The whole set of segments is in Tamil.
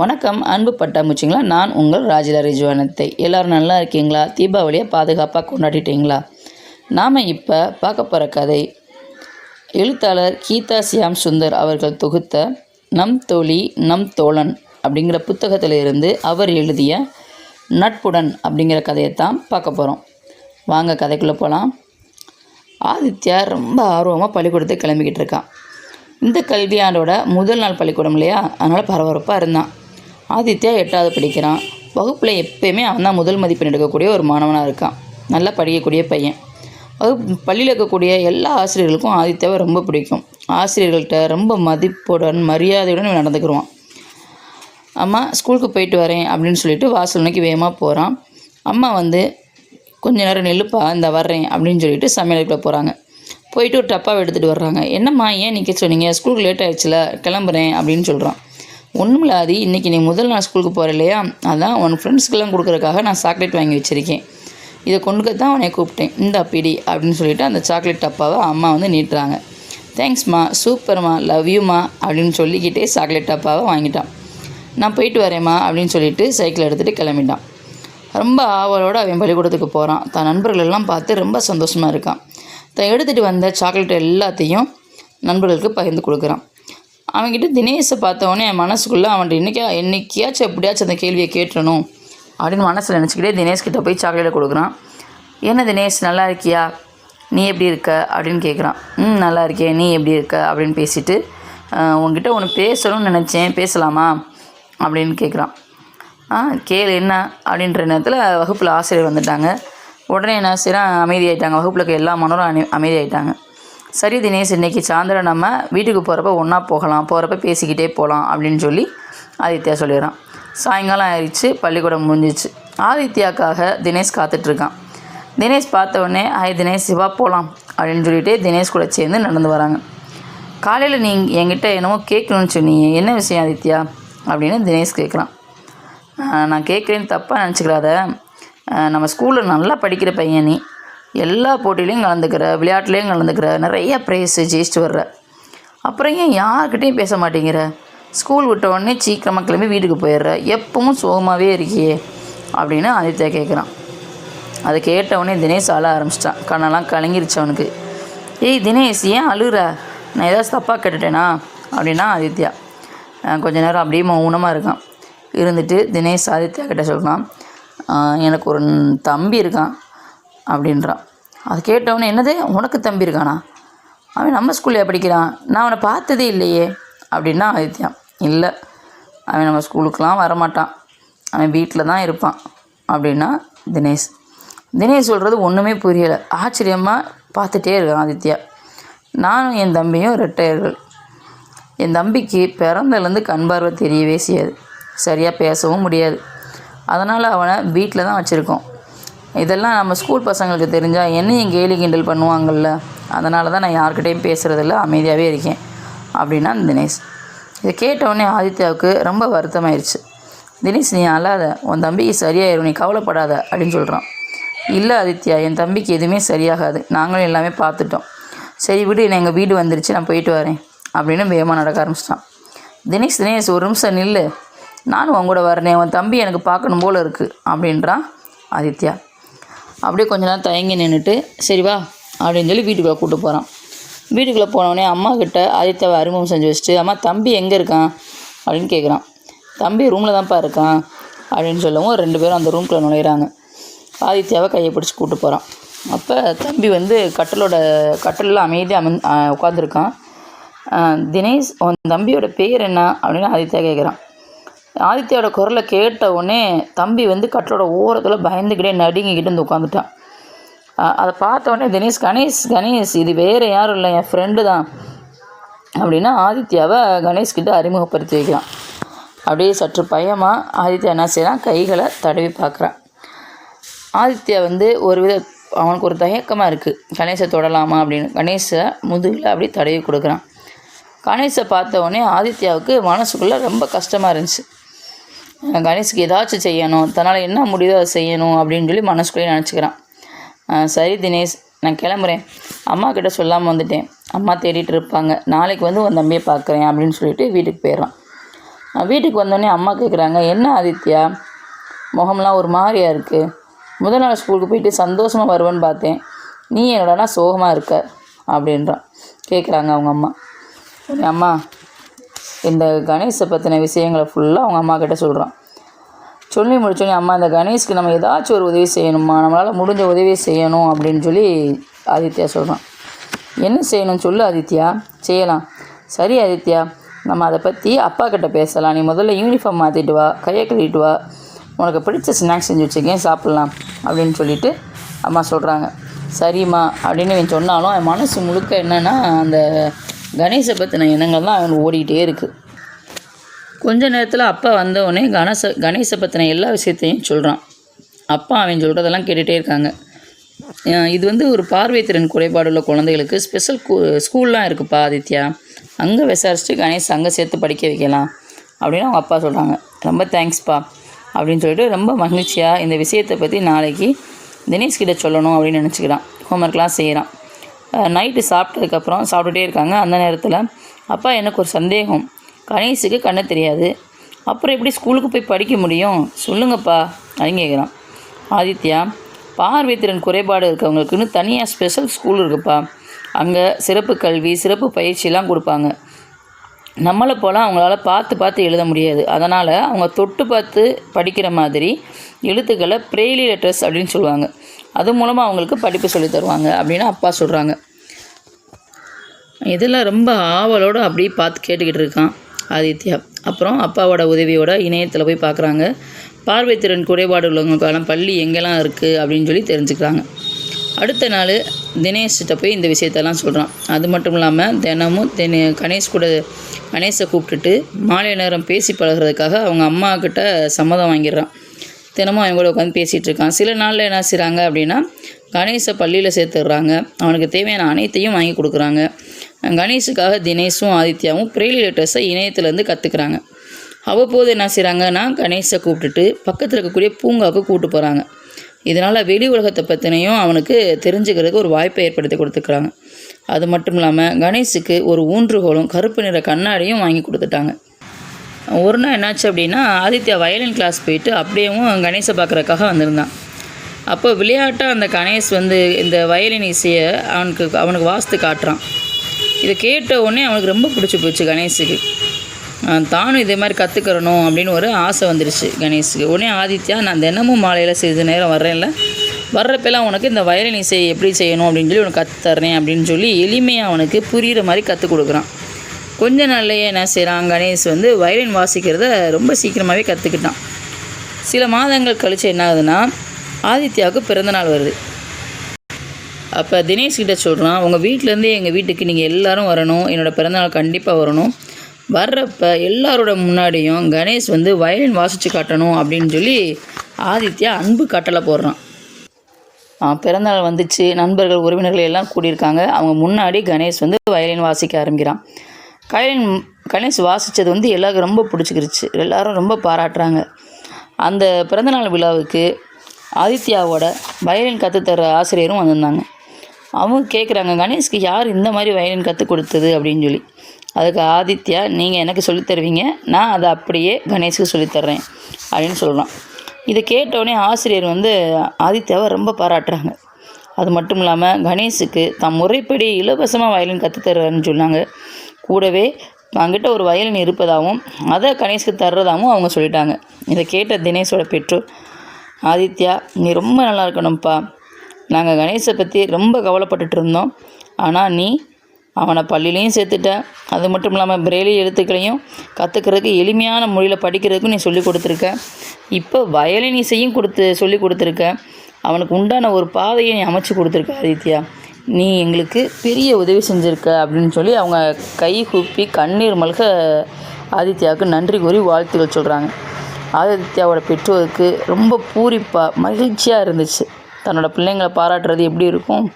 வணக்கம் அன்பு பட்டாமுச்சிங்களா நான் உங்கள் ராஜிலா ரிஜுவானத்தை. எல்லோரும் நல்லா இருக்கீங்களா? தீபாவளியை பாதுகாப்பாக கொண்டாடிட்டீங்களா? நாம் இப்போ பார்க்க போகிற கதை எழுத்தாளர் கீதா சியாம் சுந்தர் அவர்கள் தொகுத்த நம் தோழி நம் தோழன் அப்படிங்கிற புத்தகத்தில் இருந்து அவர் எழுதிய நட்புடன் அப்படிங்கிற கதையை தான் பார்க்க போகிறோம் வாங்க கதைக்குள்ளே போகலாம் ஆதித்யா ரொம்ப ஆர்வமாக பள்ளிக்கூடத்துக்கு கிளம்பிக்கிட்டு இருக்கான் இந்த கல்வியாண்டோட முதல் நாள் பள்ளிக்கூடம் இல்லையா? அதனால் பரபரப்பாக இருந்தான். ஆதித்யா எட்டாவது படிக்கிறான். வகுப்பில் எப்பயுமே அவன் தான் முதல் மதிப்பெண் எடுக்கக்கூடிய ஒரு மாணவனாக இருக்கான். நல்லா படிக்கக்கூடிய பையன். வகுப்பு பள்ளியில் இருக்கக்கூடிய எல்லா ஆசிரியர்களுக்கும் ஆதித்யாவை ரொம்ப பிடிக்கும். ஆசிரியர்கள்ட்ட ரொம்ப மதிப்புடன் மரியாதையுடன் இவன் நடந்துக்கிடுவான் அம்மா ஸ்கூலுக்கு போயிட்டு வரேன் அப்படின்னு சொல்லிட்டு வாசல் நோக்கி வேகமாக போகிறான் அம்மா வந்து கொஞ்ச நேரம் நெல்லுப்பா இந்த வர்றேன் அப்படின்னு சொல்லிட்டு சமையலுக்குள்ளே போகிறாங்க போயிட்டு ஒரு டப்பாவை எடுத்துகிட்டு வர்றாங்க. என்னம்மா ஏன் நிற்க சொன்னீங்க? ஸ்கூலுக்கு லேட் ஆயிடுச்சுல கிளம்புறேன் அப்படின்னு சொல்கிறான் ஒன்றும் ஆதி இன்றைக்கி நீ முதல் நாள் ஸ்கூலுக்கு போகிற இல்லையா? அதான் உன் ஃப்ரெண்ட்ஸ்க்கெல்லாம் கொடுக்குறதுக்காக நான் சாக்லேட் வாங்கி வச்சுருக்கேன். இதை கொண்டுக்க தான் உன்னை கூப்பிட்டேன். இந்த பிடி அப்படின்னு சொல்லிவிட்டு அந்த சாக்லேட் டப்பாவை அம்மா வந்து நீட்டுறாங்க. தேங்க்ஸ்மா சூப்பர்மா லவ் யூமா அப்படின்னு சொல்லிக்கிட்டே சாக்லேட் டப்பாவை வாங்கிட்டான். நான் போயிட்டு வரேம்மா அப்படின்னு சொல்லிட்டு சைக்கிள் எடுத்துகிட்டு கிளம்பிட்டான். ரொம்ப ஆவலோடு அவன் பள்ளிக்கூடத்துக்கு போகிறான் தன் நண்பர்களெல்லாம் பார்த்து ரொம்ப சந்தோஷமாக இருக்கான். தான் எடுத்துகிட்டு வந்த சாக்லேட் எல்லாத்தையும் நண்பர்களுக்கு பகிர்ந்து கொடுக்குறான். அவன்கிட்ட தினேஷை பார்த்தவொடனே என் மனசுக்குள்ளே அவன்கிட்ட இன்றைக்கி என்னைக்கியாச்சும் எப்படியாச்சும் அந்த கேள்வியை கேட்டணும் அப்படின்னு மனசில் நினச்சிக்கிட்டே தினேஷ்கிட்ட போய் சாக்லேட்டை கொடுக்குறான். என்ன தினேஷ் நல்லா இருக்கியா? நீ எப்படி இருக்க? அப்படின்னு கேட்குறான் ம் நல்லா இருக்கேன். நீ எப்படி இருக்க? அப்படின்னு பேசிட்டு உங்ககிட்ட உன்கிட்ட ஒன்று பேசணும்னு நினச்சேன். பேசலாமா? அப்படின்னு கேட்குறான் ஆ கேளு என்ன? அப்படின்ற நேரத்தில் வகுப்பில் ஆசிரியர் வந்துட்டாங்க. உடனே என்ன செய்கிறான் அமைதியாயிட்டாங்க. வகுப்பில் இருக்க எல்லா மனோரும் அமைதியாயிட்டாங்க. சரி தினேஷ் இன்னைக்கு சாயந்தரம் நம்ம வீட்டுக்கு போகிறப்ப ஒன்றா போகலாம். போகிறப்ப பேசிக்கிட்டே போகலாம் அப்படின்னு சொல்லி ஆதித்யா சொல்லிடுறான். சாயங்காலம் ஆயிடுச்சு பள்ளிக்கூடம் முடிஞ்சிச்சு. ஆதித்யாக்காக தினேஷ் காத்துட்ருக்கான். தினேஷ் பார்த்த உடனே ஹாய் தினேஷ் சிவா போகலாம் அப்படின்னு சொல்லிட்டு தினேஷ் கூட சேர்ந்து நடந்து வராங்க. காலையில் நீ என்கிட்ட என்னமோ கேட்கணும்னு சொன்னீங்க. என்ன விஷயம் ஆதித்யா? அப்படின்னு தினேஷ் கேட்குறான். நான் கேட்குறேன்னு தப்பாக நினச்சிக்கிறாத. நம்ம ஸ்கூலில் நல்லா படிக்கிற பையன் நீ. எல்லா போட்டியிலையும் கலந்துக்கிற விளையாட்டுலேயும் கலந்துக்கிற நிறைய ப்ரைஸு ஜெயிச்சுட்டு வர்ற. அப்புறம் ஏன் யார்கிட்டையும் பேச மாட்டேங்கிற? ஸ்கூல் விட்ட உடனே சீக்கிரமாக கிளம்பி வீட்டுக்கு போயிடுற. எப்பவும் சோகமாகவே இருக்கியே அப்படின்னு ஆதித்யா கேட்குறான் அதை கேட்டவொடனே தினேஷ் அழ ஆரம்பிச்சிட்டான். கண்ணெல்லாம் கலங்கிருச்சு அவனுக்கு. ஏய் தினேஷ் ஏன் அழுகிற? நான் ஏதாச்சும் தப்பாக கேட்டுட்டேனா? அப்படின்னா ஆதித்யா. கொஞ்ச நேரம் அப்படியே மௌனமாக இருக்கான். இருந்துட்டு தினேஷ் ஆதித்யா கிட்ட சொல்கிறான் எனக்கு ஒரு தம்பி இருக்கான். அப்படின்றான். அது கேட்டவொடனே என்னது? உனக்கு தம்பி இருக்கானா? அவன் நம்ம ஸ்கூல்லையா படிக்கிறான். நான் அவனை பார்த்ததே இல்லையே. அப்படின்னா ஆதித்யா இல்லை. அவன் நம்ம ஸ்கூலுக்கெலாம் வரமாட்டான். அவன் வீட்டில் தான் இருப்பான். அப்படின்னா தினேஷ். தினேஷ் சொல்கிறது ஒன்றுமே புரியலை. ஆச்சரியமாக பார்த்துட்டே இருக்கான் ஆதித்யா. நானும் என் தம்பியும் ரெட்டையர்கள் என் தம்பிக்கு பிறந்தலேருந்து கண் பார்வை தெரியவே செய்யாது. சரியாக பேசவும் முடியாது. அதனால் அவனை வீட்டில் தான் வச்சுருக்கோம். இதெல்லாம் நம்ம ஸ்கூல் பசங்களுக்கு தெரிஞ்சால் என்னையும் கேலி கிண்டல் பண்ணுவாங்கள்ல அதனால தான் நான் யார்கிட்டையும் பேசுகிறதில்ல அமைதியாகவே இருக்கேன். அப்படின்னா தினேஷ். இதை கேட்டவுடனே ஆதித்யாவுக்கு ரொம்ப வருத்தமாயிருச்சு. தினேஷ் நீ அழாத. உன் தம்பிக்கு சரியாயிரும். நீ கவலைப்படாத அப்படின்னு சொல்கிறான் இல்லை ஆதித்யா என் தம்பிக்கு எதுவுமே சரியாகாது. நாங்களும் எல்லாமே பார்த்துட்டோம். சரி விடு நான் எங்கள் வீடு வந்துருச்சு. நான் போயிட்டு வரேன். அப்படின்னு வேகமாக நடக்க ஆரம்பிச்சிட்டான். தினேஷ் தினேஷ் ஒரு நிமிஷம் நில்லு. நானும் உன் கூட வரனே. உன் தம்பி எனக்கு பார்க்கணும் போல் இருக்குது அப்படின்றான் ஆதித்யா. அப்படியே கொஞ்ச நேரம் தயங்கி நின்றுட்டு சரி வா அப்படின்னு சொல்லி வீட்டுக்குள்ளே கூப்பிட்டு போகிறான் வீட்டுக்குள்ளே போனவொடனே அம்மா கிட்ட ஆதித்யாவை அறிமுகம் செஞ்சு வச்சுட்டு அம்மா தம்பி எங்கே இருக்கான்? அப்படின்னு கேட்குறான் தம்பி ரூமில் தான்ப்பா இருக்கான் அப்படின்னு சொல்லவும் ரெண்டு பேரும் அந்த ரூம்குள்ளே நுழையிறாங்க. ஆதித்யாவை கையை பிடிச்சி கூப்பிட்டு போகிறான் அப்போ தம்பி வந்து கட்டலோட கட்டலில் அமைதியாக அமன் உட்காந்துருக்கான் தினேஷ் உன் தம்பியோட பேர் என்ன? அப்படின்னு ஆதித்யா கேட்குறான் ஆதித்யாவோட குரலை கேட்ட உடனே தம்பி வந்து கட்டலோட ஓரத்தில் பயந்துக்கிட்டே நடுங்கிக்கிட்டு வந்து உட்காந்துட்டான் அதை பார்த்த உடனே தினேஷ் கணேஷ் கணேஷ் இது வேறு யாரும் இல்லை என் ஃப்ரெண்டு தான். அப்படின்னா ஆதித்யாவை கணேஷ்கிட்ட அறிமுகப்படுத்தி வைக்கிறான். அப்படியே சற்று பயமாக ஆதித்யா என்ன செய்கிறான் கைகளை தடவி பார்க்குறான். ஆதித்யா வந்து ஒரு வித அவனுக்கு ஒரு தயக்கமாக இருக்குது கணேஷை தொடலாமா? அப்படின்னு. கணேஷை முதுகில் அப்படியே தடவி கொடுக்குறான். கணேஷை பார்த்த உடனே ஆதித்யாவுக்கு மனசுக்குள்ளே ரொம்ப கஷ்டமாக இருந்துச்சு. கணேஷுக்கு ஏதாச்சும் செய்யணும். தன்னால் என்ன முடியுதோ அதை செய்யணும் அப்படின்னு சொல்லி மனசுக்குள்ளேயே நினச்சிக்கிறான். சரி தினேஷ் நான் கிளம்புறேன். அம்மா கிட்ட சொல்லாமல் வந்துட்டேன். அம்மா தேடிட்டு இருப்பாங்க. நாளைக்கு வந்து உன் தம்பியை பார்க்குறேன் அப்படின்னு சொல்லிட்டு வீட்டுக்கு போயிடுறான். வீட்டுக்கு வந்தோடனே அம்மா கேட்குறாங்க என்ன ஆதித்யா? முகம்லாம் ஒரு மாதிரியாக இருக்குது முதல் நாள் ஸ்கூலுக்கு போயிட்டு சந்தோஷமாக வருவேன்னு பார்த்தேன். நீ என்னோடனா சோகமாக இருக்க? அப்படின்றான். கேட்குறாங்க அவங்க அம்மா. அம்மா இந்த கணேஷை பற்றின விஷயங்களை ஃபுல்லாக அவங்க அம்மா கிட்ட சொல்கிறான் சொல்லி முடிச்சோடனே அம்மா இந்த கணேஷ்க்கு நம்ம ஏதாச்சும் ஒரு உதவி செய்யணுமா? நம்மளால் முடிஞ்ச உதவி செய்யணும் அப்படின்னு சொல்லி ஆதித்யா சொல்கிறான் என்ன செய்யணும் சொல்லு ஆதித்யா. செய்யலாம். சரி ஆதித்யா நம்ம அதை பற்றி அப்பா கிட்ட பேசலாம். நீ முதல்ல யூனிஃபார்ம் மாற்றிட்டு வா கையை கழுவிட்டு வா. உனக்கு பிடிச்ச ஸ்நாக்ஸ் செஞ்சு வச்சுக்கேன் சாப்பிட்லாம் அப்படின்னு சொல்லிட்டு அம்மா சொல்கிறாங்க சரிம்மா அப்படின்னு இவன் சொன்னாலும் என் மனசு முழுக்க என்னென்னா அந்த கணேசை பற்றின எண்ணங்கள் தான் அவனுக்கு ஓடிக்கிட்டே இருக்குது கொஞ்ச நேரத்தில் அப்பா வந்தவுடனே கணேச கணேசை பற்றின எல்லா விஷயத்தையும் சொல்கிறான் அப்பா அவன் சொல்கிறதெல்லாம் கேட்டுகிட்டே இருக்காங்க. இது வந்து ஒரு பார்வை திறன் குறைபாடு உள்ள குழந்தைகளுக்கு ஸ்பெஷல் ஸ்கூல்லாம் இருக்குப்பா ஆதித்யா. அங்கே விசாரிச்சுட்டு கணேஷ் அங்கே சேர்த்து படிக்க வைக்கலாம். அப்படின்னு அவங்க அப்பா சொல்கிறாங்க ரொம்ப தேங்க்ஸ்ப்பா அப்படின்னு சொல்லிட்டு ரொம்ப மகிழ்ச்சியாக இந்த விஷயத்தை பற்றி நாளைக்கு தினேஷ் கிட்ட சொல்லணும் அப்படின்னு நினச்சிக்கிறான். ஹோம்ஒர்க்லாம் செய்கிறான் நைட்டு சாப்பிட்டதுக்கப்புறம் சாப்பிட்டுட்டே இருக்காங்க அந்த நேரத்தில். அப்பா எனக்கு ஒரு சந்தேகம். கணேஷுக்கு கண்ணு தெரியாது. அப்புறம் எப்படி ஸ்கூலுக்கு போய் படிக்க முடியும்? சொல்லுங்கப்பா அப்படின்னு கேட்குறான் ஆதித்யா பார்வை திறன் குறைபாடு இருக்கவங்களுக்குன்னு தனியாக ஸ்பெஷல் ஸ்கூல் இருக்குப்பா. அங்கே சிறப்பு கல்வி சிறப்பு பயிற்சியெல்லாம் கொடுப்பாங்க. நம்மளை போல் அவங்களால பார்த்து பார்த்து எழுத முடியாது. அதனால் அவங்க தொட்டு பார்த்து படிக்கிற மாதிரி எழுத்துக்களை பிரெய்லி லெட்டர்ஸ் அப்படின்னு சொல்லுவாங்க. அது மூலமாக அவங்களுக்கு படிப்பு சொல்லித் தருவாங்க அப்படின்னு அப்பா சொல்கிறாங்க இதெல்லாம் ரொம்ப ஆவலோடு அப்படியே பார்த்து கேட்டுக்கிட்டு இருக்கான் ஆதித்யா. அப்புறம் அப்பாவோட உதவியோட இணையத்தில் போய் பார்க்குறாங்க. பார்வைத்திறன் குறைபாடு உள்ளவங்களுக்கான பள்ளி எங்கெல்லாம் இருக்குது அப்படின்னு சொல்லி தெரிஞ்சுக்கிறாங்க. அடுத்த நாள் தினேஷ்கிட்ட போய் இந்த விஷயத்தெல்லாம் சொல்கிறான் அது மட்டும் இல்லாமல் தினமும் தின கணேஷ் கூட கணேஷை கூப்பிட்டுட்டு மாலை நேரம் பேசி பழகுறதுக்காக அவங்க அம்மாக்கிட்ட சம்மதம் வாங்கிடுறான். தினமும் அவன் கூட உட்காந்து பேசிகிட்டு இருக்கான். சில நாளில் என்ன செய்கிறாங்க அப்படின்னா கணேஷை பள்ளியில் சேர்த்துடுறாங்க. அவனுக்கு தேவையான அனைத்தையும் வாங்கி கொடுக்குறாங்க. கணேஷுக்காக தினேஷும் ஆதித்யாவும் பிரெய்லி லெட்டர்ஸை இணையத்துலேருந்து கற்றுக்குறாங்க அவ்வப்போது என்ன செய்கிறாங்கன்னா கணேஷை கூப்பிட்டுட்டு பக்கத்தில் இருக்கக்கூடிய பூங்காவுக்கு கூப்பிட்டு போகிறாங்க இதனால் வெளி உலகத்தை பற்றினையும் அவனுக்கு தெரிஞ்சுக்கிறதுக்கு ஒரு வாய்ப்பை ஏற்படுத்தி கொடுத்துக்கிறாங்க. அது மட்டும் இல்லாமல் கணேஷுக்கு ஒரு ஊன்றுகோலும் கருப்பு நிற கண்ணாடியும் வாங்கி கொடுத்துட்டாங்க. ஒரு நாள் என்னாச்சு அப்படின்னா ஆதித்யா வயலின் கிளாஸ் போயிட்டு அப்படியேவும் கணேஷை பார்க்குறக்காக வந்திருந்தான். அப்போ விளையாட்டாக அந்த கணேஷ் வந்து இந்த வயலின் இசையை அவனுக்கு அவனுக்கு வாசித்து காட்டுறான். இதை கேட்ட உடனே அவனுக்கு ரொம்ப பிடிச்சி போச்சு கணேஷுக்கு. தானும் இதே மாதிரி கற்றுக்கிறணும் அப்படின்னு ஒரு ஆசை வந்துருச்சு கணேஷுக்கு. உடனே ஆதித்யா நான் தினமும் மாலையில் சிறிது நேரம் வர்றேன்ல. வர்றப்பெல்லாம் உனக்கு இந்த வயலின் இசை எப்படி செய்யணும் அப்படின்னு சொல்லி உனக்கு கற்றுத்தர்றேன் அப்படின்னு சொல்லி எளிமையாக அவனுக்கு புரிகிற மாதிரி கற்றுக் கொடுக்குறான். கொஞ்ச நாள்லேயே என்ன செய்கிறான் கணேஷ் வந்து வயலின் வாசிக்கிறத ரொம்ப சீக்கிரமாகவே கற்றுக்கிட்டான் சில மாதங்கள் கழித்து என்ன ஆகுதுன்னா ஆதித்யாவுக்கு பிறந்தநாள் வருது. அப்போ தினேஷ் கிட்ட சொல்கிறான் உங்கள் வீட்டிலேருந்தே எங்கள் வீட்டுக்கு நீங்கள் எல்லாரும் வரணும். என்னோடய பிறந்தநாள் கண்டிப்பாக வரணும். வர்றப்ப எல்லாரோட முன்னாடியும் கணேஷ் வந்து வயலின் வாசித்து காட்டணும் அப்படின்னு சொல்லி ஆதித்யா அன்பு கட்டளை போடுறான். ஆ, பிறந்தநாள் வந்துச்சு. நண்பர்கள் உறவினர்கள் எல்லாம் கூடியிருக்காங்க. அவங்க முன்னாடி கணேஷ் வந்து வயலின் வாசிக்க ஆரம்பிக்கிறான். கயலின் கணேஷ் வாசித்தது வந்து எல்லாருக்கும் ரொம்ப பிடிச்சிக்கிருச்சு. எல்லாரும் ரொம்ப பாராட்டுறாங்க. அந்த பிறந்தநாள் விழாவுக்கு ஆதித்யாவோட வயலின் கற்றுத்தர ஆசிரியரும் வந்திருந்தாங்க. அவங்க கேட்குறாங்க கணேஷ்க்கு யார் இந்த மாதிரி வயலின் கற்றுக் கொடுத்தது? அப்படின்னு சொல்லி. அதுக்கு ஆதித்யா நீங்கள் எனக்கு சொல்லித் தருவீங்க. நான் அதை அப்படியே கணேஷுக்கு சொல்லித்தர்றேன் அப்படின்னு சொல்கிறான் இதை கேட்டவுடனே ஆசிரியர் வந்து ஆதித்யாவை ரொம்ப பாராட்டுறாங்க. அது மட்டும் இல்லாமல் கணேஷுக்கு தம் முறைப்படி இலவசமாக வயலின் கற்றுத்தர்றாருன்னு சொன்னாங்க. கூடவே தங்கிட்ட ஒரு வயலின் இருப்பதாகவும் அதை கணேஷ்க்கு தர்றதாகவும் அவங்க சொல்லிட்டாங்க. இதை கேட்ட தினேஷோட பெற்றோர் ஆதித்யா நீ ரொம்ப நல்லா இருக்கணும்ப்பா. நாங்கள் கணேஷை பற்றி ரொம்ப கவலைப்பட்டுட்டு இருந்தோம். ஆனால் நீ அவனை பள்ளியிலையும் சேர்த்துட்ட. அது மட்டும் இல்லாமல் பிரெய்லி எழுத்துக்களையும் கற்றுக்கிறதுக்கு எளிமையான மொழியில் படிக்கிறதுக்கும் நீ சொல்லி கொடுத்துருக்க. இப்போ வயலின் இசையும் கொடுத்து சொல்லி கொடுத்துருக்க. அவனுக்கு உண்டான ஒரு பாதையை நீ அமைச்சு கொடுத்துருக்க ஆதித்யா. நீ எங்களுக்கு பெரிய உதவி செஞ்சுருக்க அப்படின்னு சொல்லி அவங்க கை கூப்பி கண்ணீர் மல்க ஆதித்யாவுக்கு நன்றி கூறி வாழ்த்துக்கள் சொல்கிறாங்க ஆதித்யாவோட பெற்றோருக்கு ரொம்ப பூரிப்பாக மகிழ்ச்சியாக இருந்துச்சு. தன்னோட பிள்ளைங்களை பாராட்டுறது எப்படி இருக்கும்?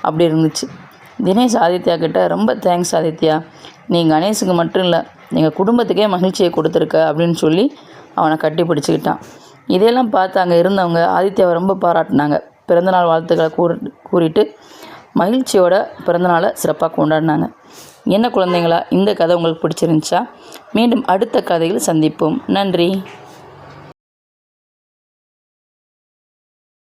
அப்படி இருந்துச்சு. தினேஷ் ஆதித்யா கிட்ட ரொம்ப தேங்க்ஸ் ஆதித்யா. நீ கணேஷுக்கு மட்டும் இல்லை எங்கள் குடும்பத்துக்கே மகிழ்ச்சியை கொடுத்துருக்க அப்படின்னு சொல்லி அவனை கட்டி பிடிச்சிக்கிட்டான். இதையெல்லாம் பார்த்து அங்கே இருந்தவங்க ஆதித்யாவை ரொம்ப பாராட்டினாங்க. பிறந்தநாள் வாழ்த்துக்களை கூறி கூறிட்டு மகிழ்ச்சியோட பிறந்தநாளை சிறப்பாக கொண்டாடினாங்க. என்ன குழந்தைங்களா இந்த கதை உங்களுக்கு பிடிச்சிருந்துச்சா? மீண்டும் அடுத்த கதையில் சந்திப்போம். நன்றி.